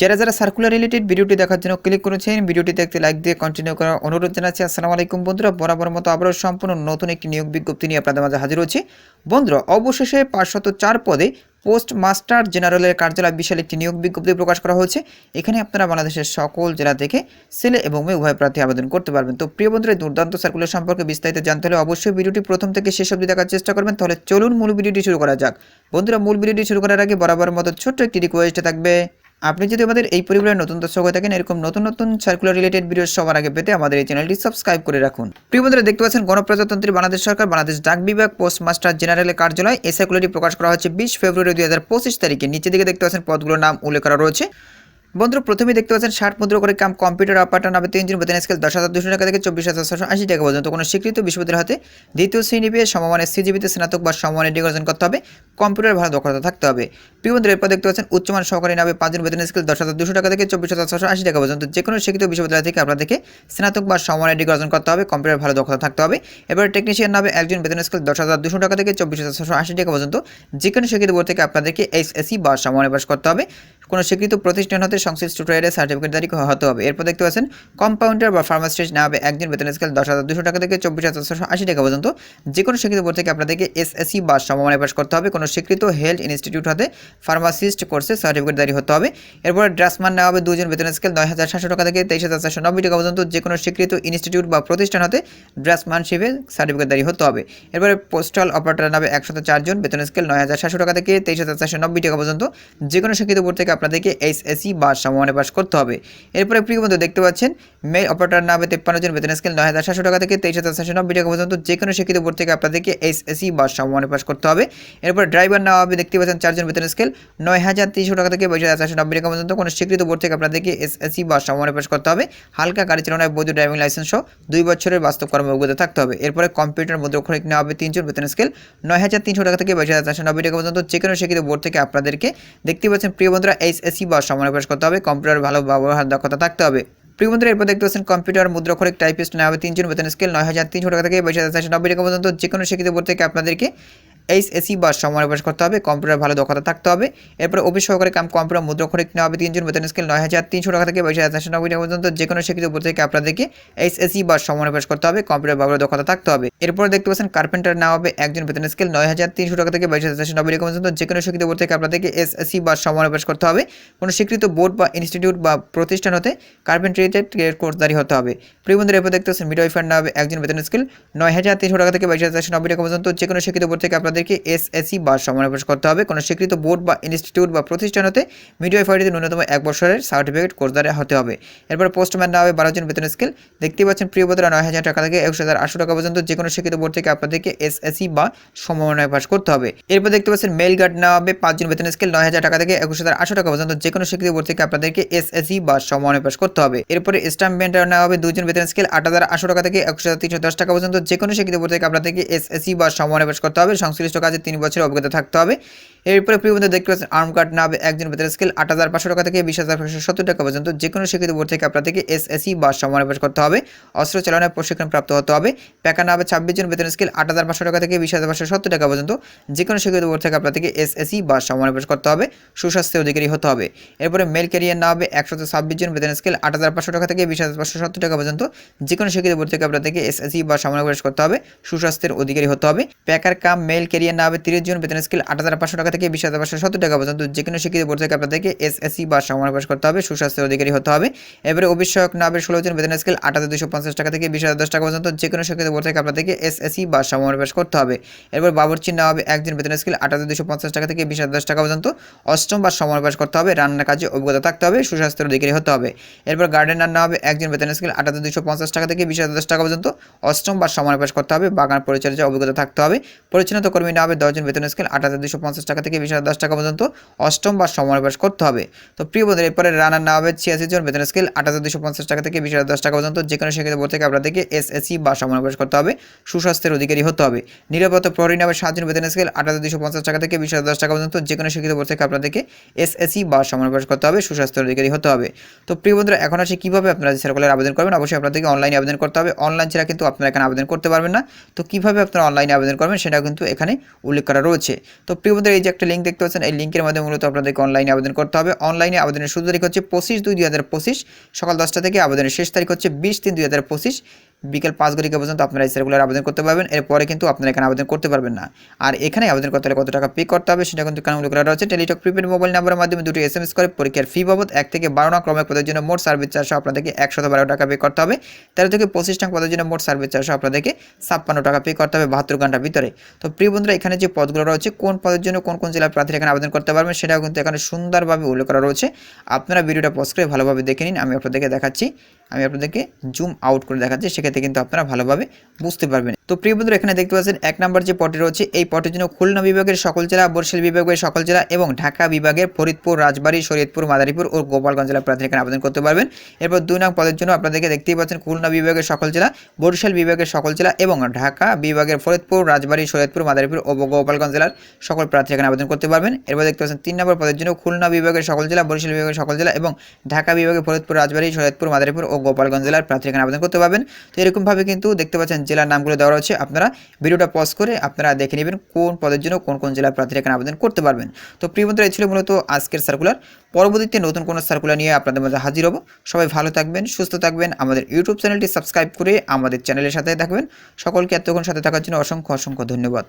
যারা যারা circular related ভিডিওটি দেখার জন্য ক্লিক করেছেন, ভিডিওটি দেখতে লাইক দিয়ে কন্টিনিউ করার অনুরোধ জানাচ্ছি। আসসালামু আলাইকুম বন্ধুরা বরাবর মতো আবারও সম্পূর্ণ নতুন একটি নিয়োগ বিজ্ঞপ্তি নিয়ে আপনাদের মাঝে হাজির হচ্ছে। বন্ধুরা, অবশেষে পাঁচশত চার পদে পোস্ট মাস্টার জেনারেলের কার্যালয় বিশাল একটি নিয়োগ বিজ্ঞপ্তি প্রকাশ করা হয়েছে। এখানে আপনারা বাংলাদেশের সকল জেলা থেকে ছেলে এবং মেয়ে উভয় প্রার্থী আবেদন করতে পারবেন। তো প্রিয় বন্ধুরা দুর্দান্ত সার্কুলার সম্পর্কে বিস্তারিত জানতে হলে অবশ্যই ভিডিওটি প্রথম থেকে শেষ অবধি দেখার চেষ্টা করবেন। তাহলে চলুন মূল ভিডিওটি শুরু করা যাক। বন্ধুরা, মূল ভিডিওটি শুরু করার আগে বরাবর মতো ছোট্ট একটি রিকোয়েস্ট থাকবে। আপনি যদি আমাদের এই পরিবারের নতুন দর্শক হয়ে থাকেন, এরকম নতুন নতুন সার্কুলার রিলেটেড ভিডিও সবার আগে পেতে আমাদের এই চ্যানেলটি সাবস্ক্রাইব করে রাখুন। প্রিয় বন্ধুরা, দেখতে পাচ্ছেন গণপ্রজাতন্ত্রী বাংলাদেশ সরকার, বাংলাদেশ ডাক বিভাগ পোস্ট মাস্টার জেনারেলের কার্যালয়। এই সার্কুলারটি প্রকাশ করা হচ্ছে বিশ ফেব্রুয়ারি দুই হাজার পঁচিশ তারিখে। নিচে দিকে দেখতে পাচ্ছেন পদগুলোর নাম উল্লেখ করা রয়েছে। বন্ধুরা প্রথমে দেখতে পাচ্ছেন ষাট মুদ্রা করে কাম কম্পিউটার অপারেটর নামে তিনজন বেতন স্কেল দশ হাজার দুশো টাকা থেকে চব্বিশ হাজার ছশো আশি টাকা পর্যন্ত। কোনো স্বীকৃত বিশ্ববিদ্যালয় হাতে দ্বিতীয় শ্রেণি পেয়ে সমমানের সিজিবিতে স্নাতক বা সমমানের ডিগ্রি অর্জন করতে হবে। কম্পিউটার ভালো দক্ষতা থাকতে হবে। প্রিয় বন্ধুরা এরপর দেখতে পাচ্ছেন উচ্চমান সহকারী নামে পাঁচজন বেতন স্কেল দশ হাজার দুশো টাকা থেকে চব্বিশ হাজার ছশো আশি টাকা পর্যন্ত। যে কোনো শিক্ষিত বিশ্ববিদ্যালয় থেকে আপনাদেরকে স্নাতক বা সমমানের ডিগ্রি অর্জন করতে হবে। কম্পিউটার ভালো দক্ষতা থাকতে হবে। এবার টেকনিশিয়ান নামে একজন বেতন স্কেল দশ হাজার দুশো টাকা থেকে চব্বিশ হাজার ছশো আশি টাকা পর্যন্ত। যে কোনো শিক্ষিত বোর্ড থেকে আপনাদেরকে এইচএসসি বা সমমানের পাস করতে হবে। কোনো স্বীকৃত প্রতিষ্ঠান হতে সংশ্লিষ্ট ট্রেডের সার্টিফিকেট দাঁড়ি হতে হবে। এরপর দেখতে পাচ্ছেন কম্পাউন্ডার বা ফার্মাসিস্ট না হবে একজন বেতন স্কেল দশ হাজার দুশো টাকা থেকে চব্বিশ হাজার ছশো আশি টাকা পর্যন্ত। যে কোনো স্বীকৃত বোর্ড থেকে আপনাদেরকে এসএসসি বা সমমানে পাস করতে হবে। কোনো স্বীকৃত হেলথ ইনস্টিটিউট হতে ফার্মাসিস্ট কোর্সে সার্টিফিকেট দাঁড়ি হতে হবে। এরপর ড্রাসমান নেওয়া হবে দুজন বেতন স্কেল নয় হাজার সাতশো টাকা থেকে তেইশ হাজার চারশো নব্বই টাকা পর্যন্ত। যে কোনো স্বীকৃত ইনস্টিটিউট বা প্রতিষ্ঠান হতে ড্রাসম্যানশিপে সার্টিফিকেট দাঁড়ি হতে হবে। এরপরে পোস্টাল অপারেটর নামে একশত চারজন, বেতন স্কেল নয় হাজার সাতশো টাকা থেকে তেইশ হাজার চারশো নব্বই টাকা পর্যন্ত। যে কোনো স্বীকৃত বোর্ড থেকে আপনাদেরকে এইচএসসি বা সমমানে পাস করতে হবে। এরপরে প্রিয় বন্ধু, দেখতে পাচ্ছেন মেল অপারেটর নামে তেপ্পান্ন জন, বেতন স্কেল নয় হাজার সাতশো টাকা থেকে তেইশ হাজার চারশো নব্বই টাকা পর্যন্ত যে কোনো শিক্ষিত বোর্ড থেকে আপনাদেরকে এইচএসসি বা সমমানে পাস করতে হবে। এরপর ড্রাইভার নেওয়া হবে দেখতে পাচ্ছেন, চারজন বেতন স্কেল নয় হাজার তিনশো টাকা থেকে বাইশ হাজার চারশো নব্বই টাকা পর্যন্ত কোনো স্বীকৃত বোর্ড থেকে আপনাদেরকে এসএসসি বা সমমানে পাস করতে হবে। হালকা গাড়ি চালানোর বৈধ ড্রাইভিং লাইসেন্স সহ দুই বছরের বাস্তব কর্ম অভিজ্ঞতা থাকতে হবে। এরপরে কম্পিউটার মুদ্রাক্ষরিক নেওয়া হবে তিনজন বেতন স্কেল নয় হাজার তিনশো টাকা থেকে বাইশ হাজার চারশো নব্বই টাকা পর্যন্ত যে কোনো শিক্ষিত বোর্ড থেকে আপনাদেরকে দেখতে পাচ্ছেন, প্রিয় বন্ধুরা এইচএসসি বা সমন্বয় প্রকাশ করতে হবে। কম্পিউটার ভালো ব্যবহার, দক্ষতা থাকতে হবে। প্রিয় বন্ধুরা, এরপর দেখতে পাচ্ছেন কম্পিউটার মুদ্রাক্ষরিক টাইপিস্ট নেওয়া হবে তিনজন। বেতন স্কেল নয় হাজার তিনশো টাকা থেকে বাইশ হাজার নব্বই টাকা পর্যন্ত। যে কোনো শিক্ষিত বোর্ড থেকে আপনাদেরকে এইচএসি বা সমাবেশ করতে হবে, কম্পিউটার ভালো দক্ষতা থাকতে হবে। এরপরে অফিস সহকারে কাম, কম্পিউটার মুদ্রাক্ষরিক নেওয়া হবে তিনজন, বেতন স্কেল নয় হাজার তিনশো টাকা থেকে বাইশ হাজার নব্বই টাকা পর্যন্ত। যে কোনো শিক্ষিত উপর থেকে, আপনাদেরকে এইচএসি বা সমাবেশ করতে হবে, কম্পিউটার ভালো দক্ষতা থাকতে হবে। এরপর দেখতে পাচ্ছেন কার্পেন্টার নেওয়া হবে, একজন বেতন স্কেল নয় হাজার তিনশো টাকা থেকে বাইশ হাজার নব্বই টাকা পর্যন্ত। যে কোনো শিক্ষিত বোর্ড থেকে আপনাদেরকে এসএসসি বা সমাবেশ করতে হবে। কোনো স্বীকৃত বোর্ড বা ইনস্টিটিউট বা প্রতিষ্ঠান হতে কার্পেন্টারিতে কোর্সদারি হতে হবে। প্রিয় বন্ধুরা, এরপর দেখতে পাচ্ছেন মিডওয়াইফার নেওয়া হবে, একজন বেতন স্কেল নয় হাজার তিনশো টাকা থেকে বাইশ হাজার নব্বই টাকা পর্যন্ত। যে কোনো শিক্ষিত উপর থেকে আপনাদেরকে এসএসসি বা সমাবেশ করতে হবে। কোনো স্বীকৃত বোর্ড বা ইনস্টিটিউট বা প্রতিষ্ঠান হতে মিডিওয়াইফারিতে ন্যূনতম এক বছরের সার্টিফিকেট কোর্সদারে হতে হবে। এরপর পোস্টম্যান নেওয়া হবে বারো জন বেতন স্কেল। দেখতে পাচ্ছেন প্রিয় বোধরা নয় হাজার টাকা থেকে একশো হাজার আটশো টাকা পর্যন্ত যে কোনো শিক্ষিত বোর্ড থেকে আপনাদেরকে এসএসসি বা সমন্বয় পাস করতে হবে। এরপর দেখতে পাচ্ছেন মেল গার্ড নেওয়া হবে পাঁচজন বেতন স্কেল, নয় হাজার টাকা থেকে একুশ হাজার আটশো টাকা পর্যন্ত যে কোনো শিক্ষিত বোর্ড থেকে আপনাদেরকে এসএসসি বা সমন্বয় পাস করতে হবে। এরপরে স্টাম্প বেন্টার নেওয়া হবে দুজন বেতন স্কেল, আট হাজার আটশো টাকা থেকে একুশ হাজার তিনশো দশ টাকা পর্যন্ত যে কোনো শিক্ষিত বোর্ড থেকে আপনাদেরকে এসএসসি বা সমন্বয় পাস করতে হবে। সংশ্লিষ্ট কাজে তিন বছরের অভিজ্ঞতা থাকতে হবে। এরপরে প্রিয় বন্ধু দেখতে পাচ্ছেন আর্ম কার্ড না একজন বেতন স্কেল আট হাজার পাঁচশো টাকা থেকে বিশ হাজার পাঁচশো সত্তর টাকা পর্যন্ত যে কোনো শিক্ষিত বোর্ড থেকে আপনাদেরকে এসএসসি বা সমাবেশ করতে হবে। অস্ত্র চালানোর প্রশিক্ষণ প্রাপ্ত হতে হবে। প্যাকা না ছাব্বিশ জন বেতন স্কেল আট হাজার পাঁচশো টাকা থেকে বিশ হাজার পাঁচশো সত্তর টাকা পর্যন্ত যে কোনো শিক্ষিত বোর্ড থেকে আপনাদেরকে এসএসসি বা সমাবেশ করতে হবে। সুস্বাস্থ্য অধিকারী হতে হবে। এরপরে মেল ক্যারিয়ার না হবে একশো ছাব্বিশ জন বেতন স্কেল আট হাজার পাঁচশো টাকা থেকে বিশ হাজার পাঁচশো সত্তর টাকা পর্যন্ত যে কোনো শিক্ষিত বোর্ড থেকে আপনাদেরকে এসএসসি বা সমাবেশ করতে হবে। সুস্বাস্থ্যের অধিকারী হতে হবে। প্যাকার কাম মেল ক্যারিয়ার না হবে তিরিশ জন বেতন স্কেল আট হাজার পাঁচশো টাকা থেকে বিশ হাজার পাঁচশো সত্তর টাকা পর্যন্ত যে কোনো শিক্ষিত বোর্ড থেকে আপনাদেরকে এসএসসি বা সমাবেশ করতে হবে সুস্বাস্থ্যের অধিকারী হতে হবে। এবারে অভিষেক না হবে ষোলো জন বেতন স্কেল আট হাজার দুশো পঞ্চাশ টাকা থেকে বিশ হাজার দশ টাকা পর্যন্ত যে কোনো শিক্ষিত বোর্ড থেকে আপনাদেরকে এসএসসি বা সমাবেশ করতে হবে। এরপর বাবরচি না হবে একজন বেতন স্কেল আট হাজার দুশো পঞ্চাশ টাকা থেকে বিশ হাজার দশ টাকা পর্যন্ত। অষ্টম বা সমাবেশ করতে হবে, রান্নার কাজে অভিজ্ঞতা থাকতে হবে সুস্বাস্থ্যের অধিকারী হতে হবে। এরপর গার্ডেনার না হবে একজন বেতন স্কেল আট হাজার দুশো পঞ্চাশ টাকা থেকে বিশ হাজার দশ টাকা পর্যন্ত। অষ্টম বা সমাবেশ করতে হবে, বাগান পরিচর্যা অভিজ্ঞতা থাকতে হবে। পরিচ্ছন্নতা কর্মী না হবে দশজন বেতন স্কেল আট হাজার দুশো পঞ্চাশ টাকা থেকে বিশ হাজার দশ টাকা পর্যন্ত অষ্টম বা সমাবেশ করতে হবে। তো প্রিয় বন্ধুরা, এরপরে রানার না হবে ছিয়াশি জন, বেতন স্কেল আট হাজার দুশো পঞ্চাশ টাকা থেকে বিশ হাজার দশ টাকা পর্যন্ত যে কোনো শিক্ষিত বোর্ড থেকে আপনাদেরকে এসএসসি বা সমাবেশ করতে হবে। সুস্বাস্থ্যের অধিকারী হতে হবে। নিরাপত্তা প্রহরী নামে সাতজন বেতন স্কেল আট হাজার দুশো পঞ্চাশ টাকা থেকে বিশ হাজার দশ টাকা পর্যন্ত যে কোনো শিক্ষিত বোর্ড থেকে আপনাদেরকে এসএসসি বা সমাবেশ করতে হবে। সুস্বাস্থ্যের অধিকারী হতে হবে। তো প্রিয় বন্ধুরা, এখন আসে কীভাবে আপনারা সার্কুলার আবেদন করবেন, অবশ্যই আপনাদেরকে অনলাইনে আবেদন করতে হবে। অনলাইন ছাড়া কিন্তু আপনারা এখানে আবেদন করতে পারবেন না। তো কীভাবে আপনারা অনলাইনে আবেদন করবেন সেটা কিন্তু এখানে উল্লেখ করা রয়েছে। তো প্রিয় বন্ধুরা, এই যে একটা লিঙ্ক দেখতে পাচ্ছেন। এই লিঙ্কের মাধ্যমে মূলত আপনাদেরকে অনলাইনে আবেদন করতে হবে। অনলাইনে আবেদনের শুরু তারিখ হচ্ছে পঁচিশ দুই দুই হাজার পঁচিশ। সকাল দশটা থেকে আবেদনের শেষ তারিখ হচ্ছে বিশ তিন দুই হাজার পঁচিশ। বিকেল পাঁচ ঘটিকা পর্যন্ত আপনারা এই সার্কুলার আবেদন করতে পারবেন। এরপরে কিন্তু আপনারা এখানে আবেদন করতে পারবেন না। আর এখানে আবেদন করতে হলে কত টাকা পে করতে হবে সেটা কিন্তু এখানে করা রয়েছে টেলিটক প্রিপেড মোবাইল নাম্বারের মাধ্যমে দুটি এস এম এস করে পরীক্ষার ফি বাবদ এক থেকে বারো নং ক্রমিক পদের জন্য মোট সার্ভিস চারশো আপনাদেরকে একশত বারো টাকা পে করতে হবে। তেরো থেকে পঁচিশ টাকা পদের জন্য মোট সার্ভিস চারশো আপনাদেরকে ছাপ্পান্ন টাকা পে করতে হবে বাহাত্তর ঘণ্টার ভিতরে। তো প্রিয় বন্ধুরা, এখানে যে পদগুলো রয়েছে, কোন পদের জন্য কোন কোন জেলার প্রার্থীরা এখানে আবেদন করতে পারবেন সেটাও কিন্তু এখানে সুন্দরভাবে উল্লেখ করা রয়েছে। আপনারা ভিডিওটা পজ করে ভালোভাবে দেখে নিন। আমি আপনাদেরকে দেখাচ্ছি। আমি আপনাদেরকে জুম আউট করে দেখাচ্ছি। সেক্ষেত্রে কিন্তু আপনারা ভালোভাবে বুঝতে পারবেন। তো প্রিয় বন্ধুরা, এখানে দেখতে পাচ্ছেন এক নম্বর যে পটে রয়েছে, এই পটের জন্য খুলনা বিভাগের সকল জেলা, বরিশাল বিভাগের সকল জেলা এবং ঢাকা বিভাগের ফরিদপুর, রাজবাড়ী, শরীয়তপুর, মাদারীপুর ও গোপালগঞ্জ জেলার প্রার্থী এখানে আবেদন করতে পারবেন। এরপর দুই নং পদের জন্য আপনাদেরকে দেখতেই পাচ্ছেন খুলনা বিভাগের সকল জেলা, বরিশাল বিভাগের সকল জেলা এবং ঢাকা বিভাগের ফরিদপুর, রাজবাড়ী, শরীয়তপুর, মাদারীপুর ও গোপালগঞ্জ জেলার সকল প্রার্থী এখানে আবেদন করতে পারবেন। এরপর দেখতে পাচ্ছেন তিন নম্বর পদের জন্য খুলনা বিভাগের সকল জেলা, বরিশাল বিভাগের সকল জেলা এবং ঢাকা বিভাগের ফরিদপুর, রাজবাড়ী, শরীয়তপুর, মাদারীপুর ও গোপালগঞ্জ জেলার প্রার্থী এখানে আবেদন করতে পারবেন। তো এরকমভাবে কিন্তু দেখতে পাচ্ছেন জেলার নামগুলো দেওয়া রয়েছে। আপনারা ভিডিওটা পজ করে আপনারা দেখে নেবেন কোন পদের জন্য কোন কোন জেলার প্রার্থীরা এখানে আবেদন করতে পারবেন। তো প্রিয় বন্ধুরা, এই ছিল মূলত আজকের সার্কুলার পরবর্তীতে নতুন কোনো সার্কুলার নিয়ে আপনাদের মাঝে হাজির হব। সবাই ভালো থাকবেন, সুস্থ থাকবেন। আমাদের ইউটিউব চ্যানেলটি সাবস্ক্রাইব করে আমাদের চ্যানেলের সাথে থাকবেন। সকলকে এতক্ষণ সাথে থাকার জন্য অসংখ্য অসংখ্য ধন্যবাদ।